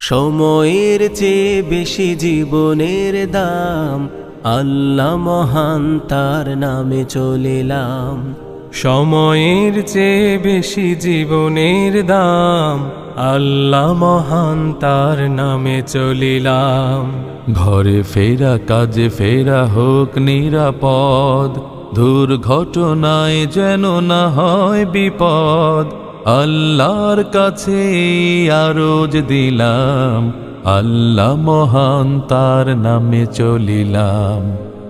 সময়ের চেয়ে বেশি জীবনের দাম, আল্লাহ মহান তার নামে চলিলাম। সময়ের চেয়ে বেশি জীবনের দাম, আল্লাহ মহান তার নামে চলিলাম। ঘরে ফেরা, কাজে ফেরা হোক নিরাপদ, দুর্ঘটনায় যেন না হয় বিপদ আল্লাহর কাছে আরোজ দিলাম, আল্লাহ মহান তার নামে চলিলাম।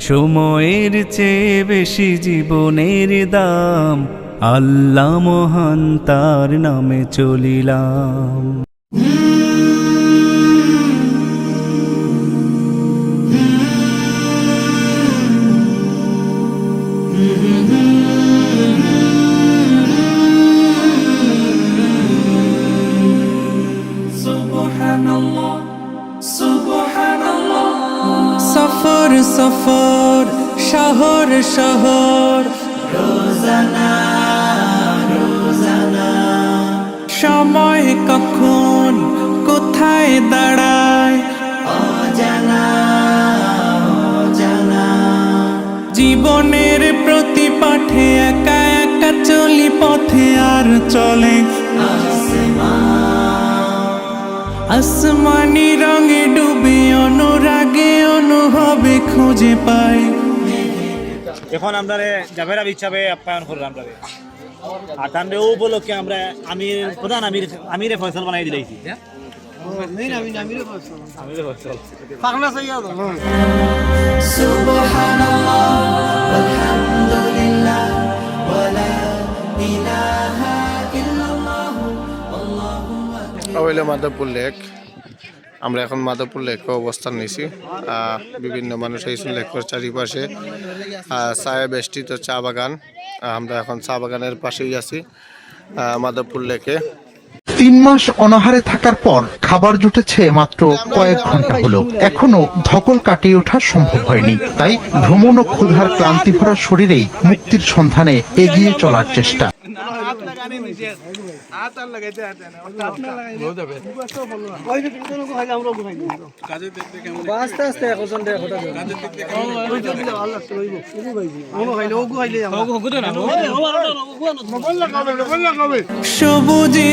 সময়ের চেয়ে বেশি জীবনের দাম, আল্লাহ মহান তার নামে চলিলাম। জীবনের প্রতি পাঠে একা একা চলি পথে আর চলে। আসমানি রঙে ডুবে অনুরাগে অনুভবে খুঁজে পাই। এখন আমরা জাভের আবিদ হিসাবে আপ্যায়ন করলাম আমরা আর ও উপলক্ষে আমরা আমির, প্রধান আমির, আমিরে ফয়সল বানাই দিলাইছি হইলে মাধবপুর লেক। আমরা এখন মাধবপুর লেকে অবস্থান নিয়েছি বিভিন্ন মানুষ এসে লেকের চারিপাশে ছায়া বেষ্টিত চা বাগান। আমরা এখন চা বাগানের পাশেই আছি মাধবপুর লেকে। তিন মাস অনাহারে থাকার পর খাবার জুটেছে মাত্র কয়েক ঘণ্টা হলো। এখনও ধকল কাটিয়ে ওঠা সম্ভব হয়নি। তাই ভ্রমণ ও ক্ষুধার ক্লান্তি ভরা শরীরেই মুক্তির সন্ধানে এগিয়ে চলার চেষ্টা। সবুজের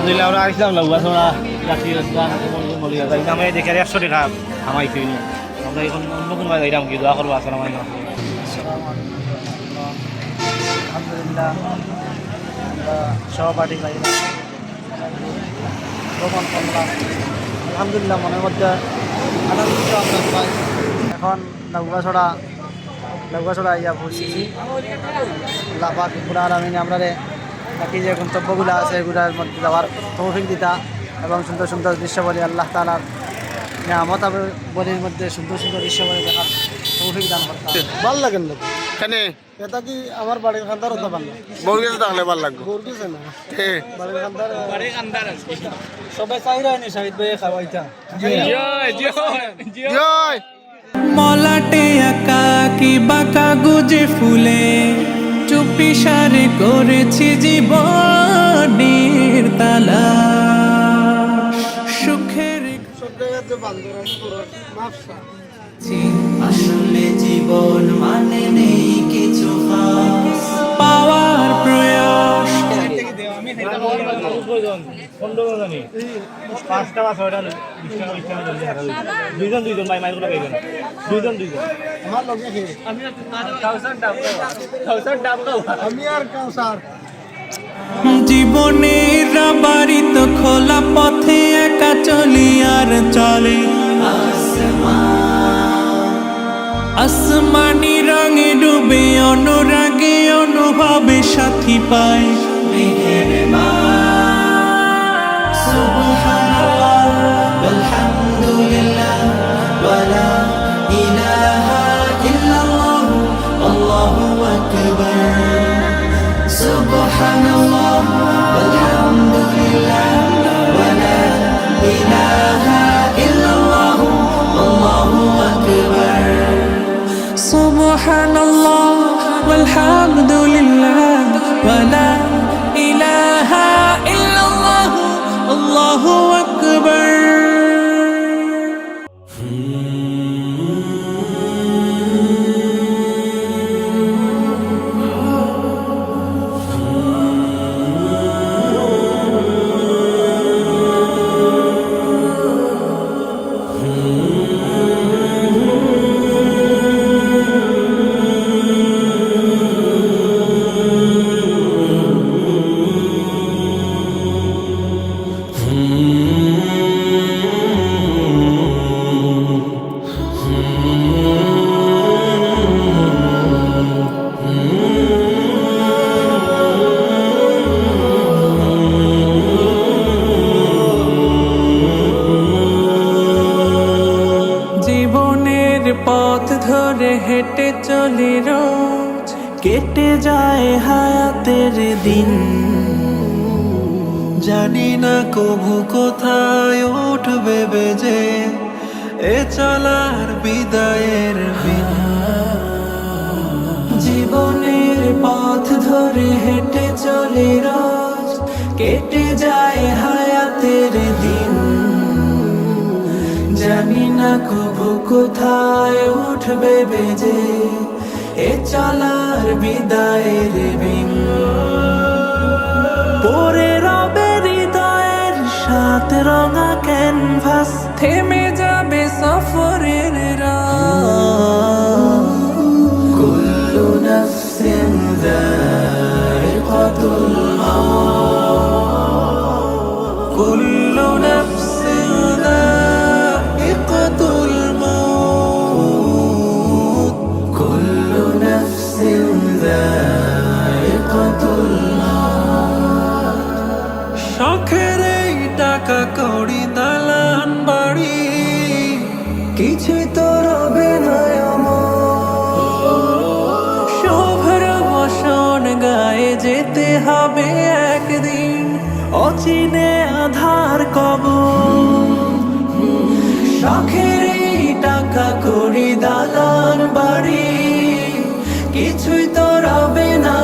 আলহামদুলিল্লাহ, আমরা আসলাম যাই আমি দেখে একশো টাকা আমরা এখন অন্য কোনো যাইলাম কি আলহামদুলিল্লাহ আমরা সহপাঠী মনের মধ্যে আমরা এখন নৌকাছড়া নৌকাছড়া ইয়া পৌঁছেছি লাফাক পুরা আরামিনে আমরা রে বাকি যে গন্তব্যগুলো আছে এগুলোর মধ্যে যাওয়ার তৌফিক দিতা এবং সুন্দর সুন্দর দৃশ্যবলী আল্লাহ তালার নিয়ামত বলির মধ্যে সুন্দর সুন্দর দৃশ্যবলী দেখার তৌফিক দান করতাম ভালো লাগেন না কেন? এটা কি আমার বাড়ির খান্দার হতে পারলাম বর্গিতে থাকলে ভালো লাগবে। গোর কিছু না? বাড়ির খান্দার বাড়ির খান্দার সবাই চাই রায়নি শাহিদ ভাই খাওয়াইতা জয় মলাটে আঁকা কি বাঁকা গুজে ফুলে। চুপি সার করেছি জীবনের তালা। সুখের আসলে জীবন মানে নেই কিছু পাওয়ার প্রয়াস। পনেরো জানি। পাঁচটা বা ছয়টা বিশ টাকা বিশ টাকা জলদি হারা হয়েছে। দুইজন দুইজন ভাই মাইগুলো পাইবেন দুইজন দুইজন। আমার লগে আমি আমি আর কাউসার। জীবনের বাড়িত খোলা পথে একা চলি আর চলে। আসমানি রঙে ডুবে অনুরাগে অনুভবে সাথী পায়। ধরে হেঁটে চলি রোজ, কেটে যায় হায়াতের দিন। জানি না কবু কোথায় উঠবে বেজে, এ চলার বিদায়ের বিন জীবনের পথ ধরে হেঁটে চলে রোজ, কেটে যায় হায়াতের দিন। জানি না কবু কোথায় উঠবে বেজে? এ চলার বিদায়ের বিন পরে রবে হৃদয়ের সাত রঙা ক্যানভাস থেমে যাবে সফরের হবে একদিন অচিনে আধার কব শখের টাকা কড়ি দালান বাড়ি, কিছুই তো রবে না।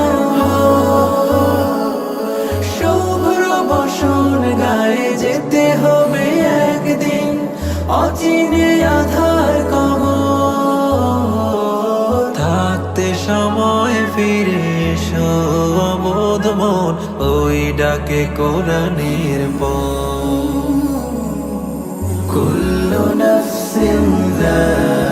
শুভ্র বসন গায়ে যেতে হবে একদিন অচিনে ডাকে কোরআনের কুল্লু নাফসিন যায়িকাতুল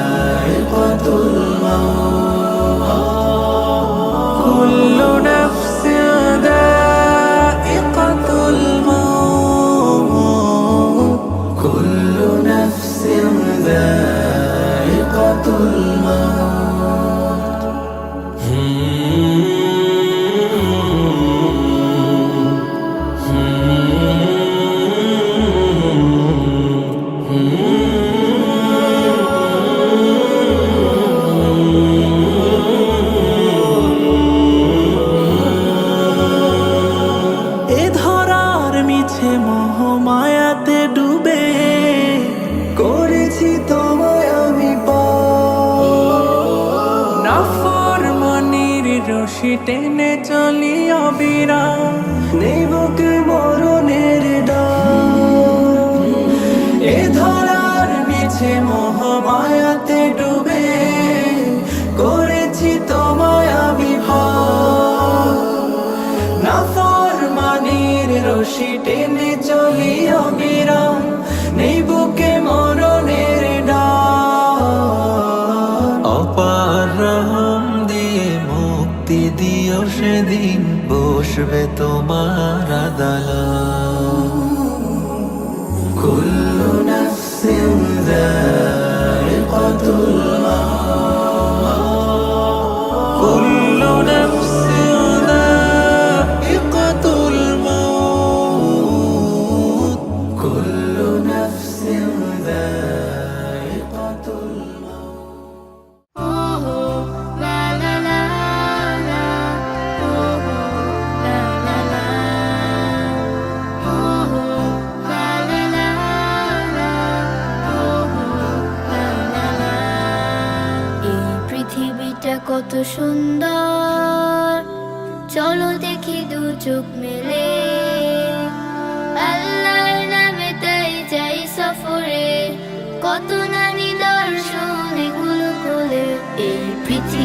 টেনে চলি অবিরা নেবকে বসবে তোমার আদালত।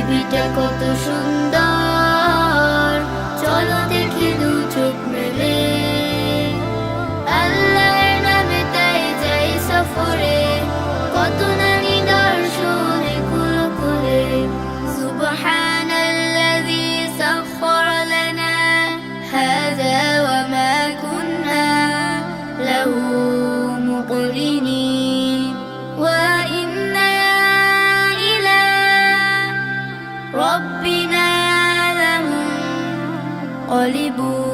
পৃথিবীটা কত সুন্দর। Hollywood.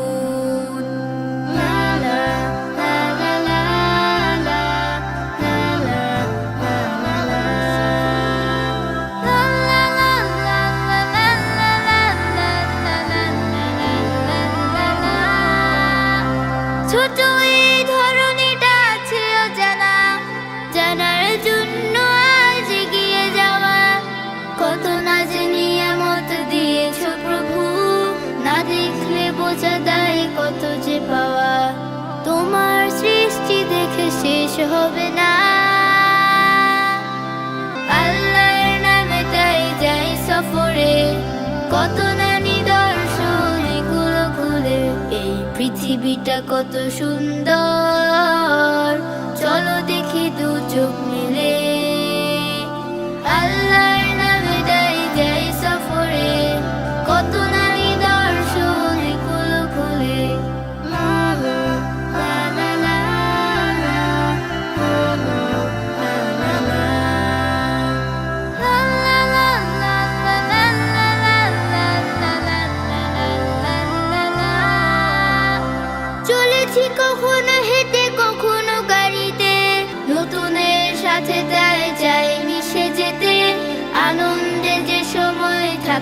দিনটা কত সুন্দর। চলো দেখি দু চোখ মিলে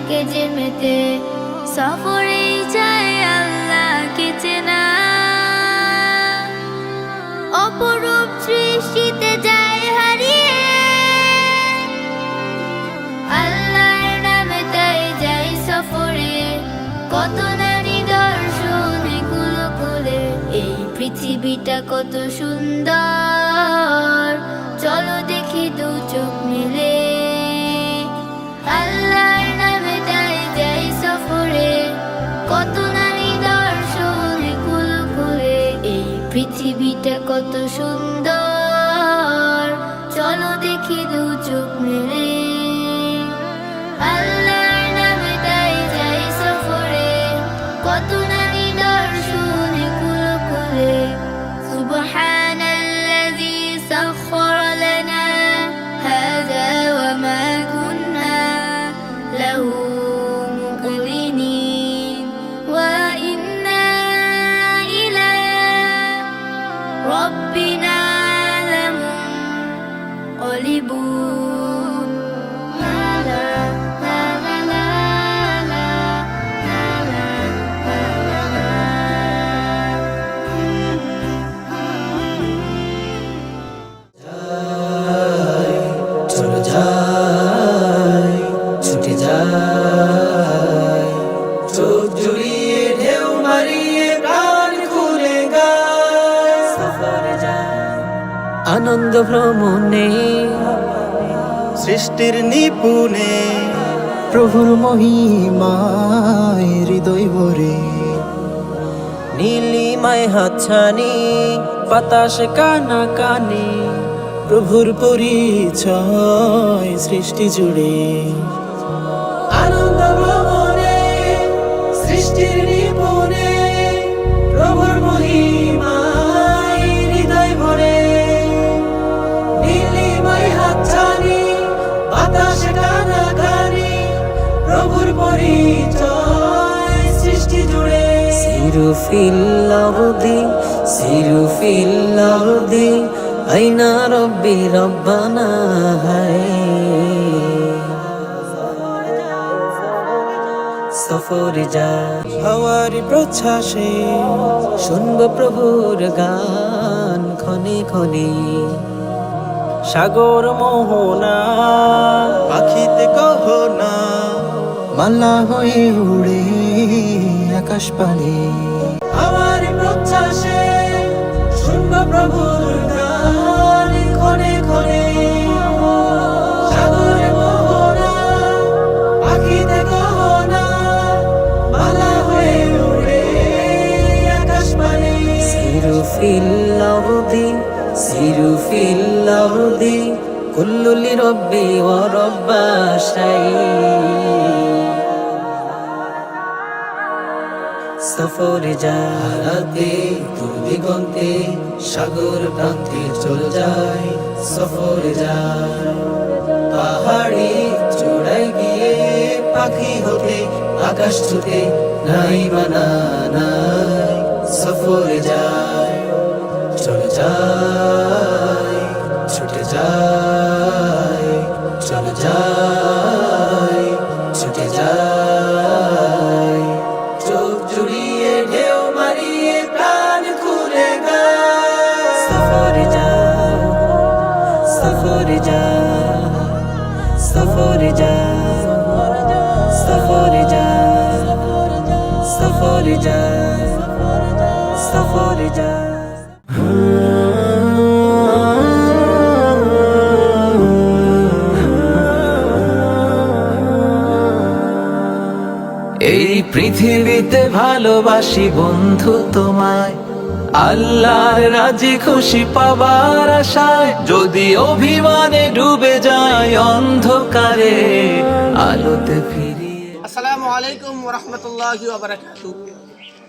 থাকে যে মেতে সফরেই যায় আল্লাহকে চেনা। অপরূপ সৃষ্টিতে যায় হারিয়ে। আল্লাহর নামে তাই যাই সফরে। কত নারী দর্শন এগুলো করে এই পৃথিবীটা কত সুন্দর। কত সুন্দর। চলো দেখি দু চোখ মেলে। আল্লাহর নামে যাই সফরে। কত নানি প্রভুর মহিমায় হৃদয় ভরে। নীলিমায় হাতছানি বাতাস কানা কানে প্রভুর পরিচয় সৃষ্টি জুড়ে। ফিল আরদি আইনা রব্বি রব্বানা, হায়। সফর যা হওয়ার প্রচ্ছাসে শুনব প্রভুর গান ক্ষণে ক্ষণে। সাগর মোহনা, পাখিতে কহনা মালা হয়ে উড়ে আকাশ পানে। في الأرض سيروا في الأرض كل لربي ورب شيء সফরে দূর দিগন্তে সাগর প্রান্তে চলে যায়, সফরে যায়। পাহাড়ি চূড়ায় গিয়ে পাখি হতে, আকাশ ছুতে নাই মানা নাই, সফরে যায়। চলে যায়, ছুটে যায়। এই পৃথিবীতে ভালোবাসি বন্ধু তোমায়। আল্লাহর রাজি খুশি পাবার আশায়, যদি অভিমানে ডুবে যায় অন্ধকারে, আলোতে আলাইকুম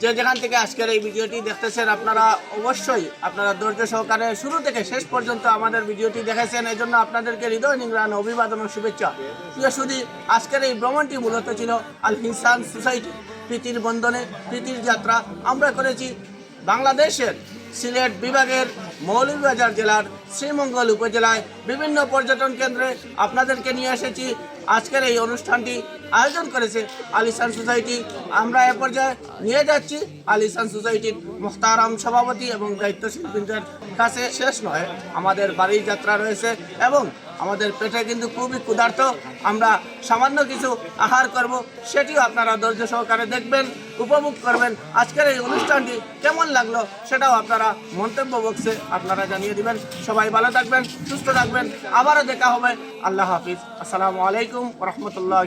যে যেখান থেকে আজকের এই ভিডিওটি দেখতেছেন, আপনারা অবশ্যই আপনারা ধৈর্য সহকারে শুরু থেকে শেষ পর্যন্ত আমাদের ভিডিওটি দেখেছেন। এই জন্য আপনাদেরকে হৃদয় নিংরান অভিবাদন ও শুভেচ্ছা। প্রিয় শুধু আজকের এই ভ্রমণটি মূলত ছিল আল হিসান সোসাইটি, প্রীতির বন্ধনে প্রীতির যাত্রা। আমরা করেছি বাংলাদেশের সিলেট বিভাগের মৌলভীবাজার জেলার শ্রীমঙ্গল উপজেলায় বিভিন্ন পর্যটন কেন্দ্রে। আপনাদেরকে নিয়ে এসেছি আজকের এই অনুষ্ঠানটি আয়োজন করেছে আলিসান সোসাইটি। আমরা এ পর্যায়ে নিয়ে যাচ্ছি আলিসান সোসাইটির মুখতারাম সভাপতি এবং দায়িত্বশীলবৃন্দের কাছে। শেষ নয়, আমাদের বাড়ির যাত্রা রয়েছে এবং আমাদের পেটে কিন্তু খুবই ক্ষুধার্ত। আমরা সামান্য কিছু আহার করব, সেটিও আপনারা ধৈর্য সহকারে দেখবেন। উপভোগ করবেন। আজকের এই অনুষ্ঠানটি কেমন লাগল সেটাও আপনারা মন্তব্য বক্সে আপনারা জানিয়ে দিবেন। সবাই ভালো থাকবেন, সুস্থ থাকবেন। আবারও দেখা হবে। আল্লাহ হাফিজ। আসসালামু আলাইকুম রহমতুল্লাহ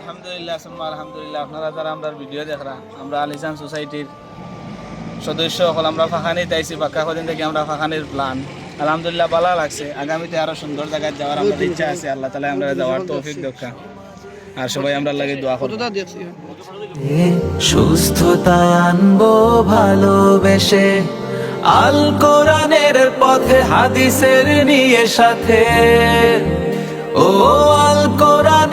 আলহামদুলিল্লাহ আলহামদুলিল্লাহ। আপনারা যারা আমরা ভিডিও দেখরা, আমরা আলিসান সোসাইটির সদস্য সকল আমরা ফাঁকানিতে আইসি পাক্কা কদিন থেকে আমরা ফাঁকানির প্ল্যান আলহামদুলিল্লাহ ভালো লাগছে। আগামীতে আরও সুন্দর জায়গায় যাওয়ার আমাদের ইচ্ছা আছে। আল্লাহ তালা আমরা যাওয়ার তৌফিক দক্ষা আর সবাই আমরা লাগে দোয়া করব। সুস্থতায় আনব ভালোবেসে। আল কোরআনের পথে হাদিসের নিয়ে সাথে। ও আল কোরআনের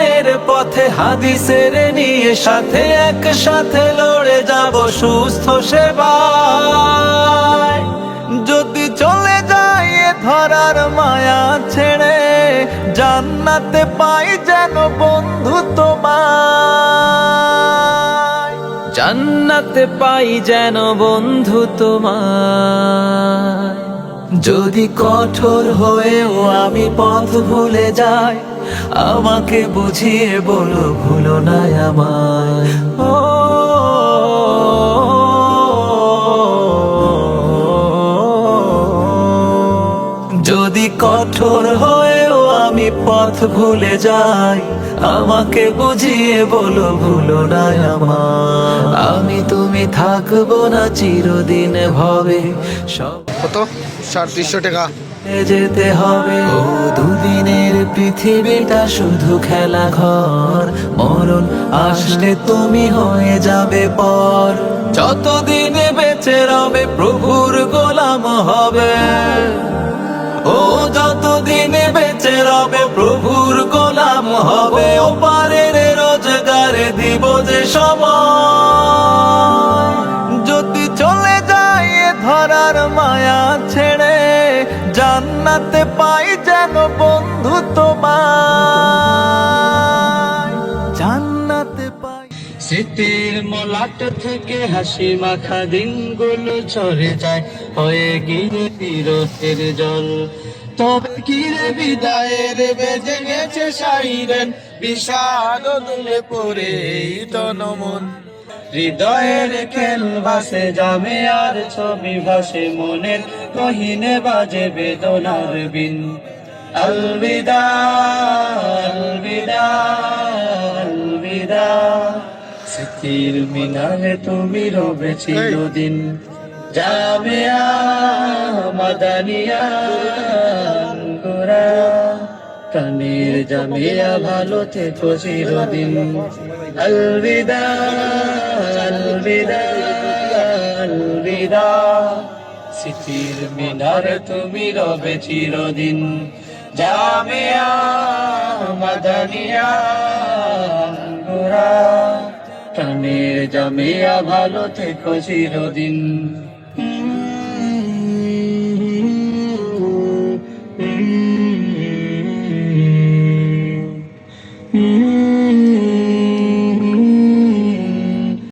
পথে হাদিসের নিয়ে সাথে একসাথে লড়ে যাব সুস্থ সেবায়। যদি চলে যায় ধরার মায়া ছেড়ে, জান্নাতে পাই যেন বন্ধু তোমায়। জান্নাতে পাই যেন বন্ধু তোমায়। যদি কঠোর হয়েও আমি পথ ভুলে যাই আমাকে বুঝিয়ে বলো, ভুলো না আমায়। ও, যদি কঠোর হয়েও আমি পথ ভুলে যাই, আমাকে বুঝিয়ে বলো, ভুলো না আমার আমি তুমি থাকব না, চিরদিন ভবে। সব কত? সাড়ে তিনশো টাকা। যেতে হবে। ও দুদিনের পৃথিবীটা শুধু খেলা ঘর মরণ আসলে তুমি হয়ে যাবে পর। যতদিন বেঁচে রবে প্রভুর গোলাম হবে। ও যতদিন বেঁচে রবে প্রভুর গোলাম হবে। ও পারের রোজগারে দিব যে সময়। জান্নাতে পাই যেন বন্ধু স্মৃতির মলাট থেকে হাসি মাখা দিনগুলো চলে যায়। হয়ে গিয়ে বিরতের জল। তবে কিরে বিদায়ের বেজে গেছে সাইরেন। বিষাদ দুলে পড়ে তনমন। হৃদয়ের খেল ভাসে যাবে আর ছবি ভাসে মনের কহিনে বাজে বেদনার বিন। আলবিদা আলবিদা আলবিদা। স্মৃতির মিনারে তুমি রবে চিরদিন। জামিয়া, মাদানিয়া গোরা কানের জামিয়া ভালো থেকো চিরদিন। আলবিদা স্মৃতির মিনার তুমি রবে চিরদিন। জামিয়া মাদানিয়া টানে জামিয়া ভালো থেকো চিরদিন।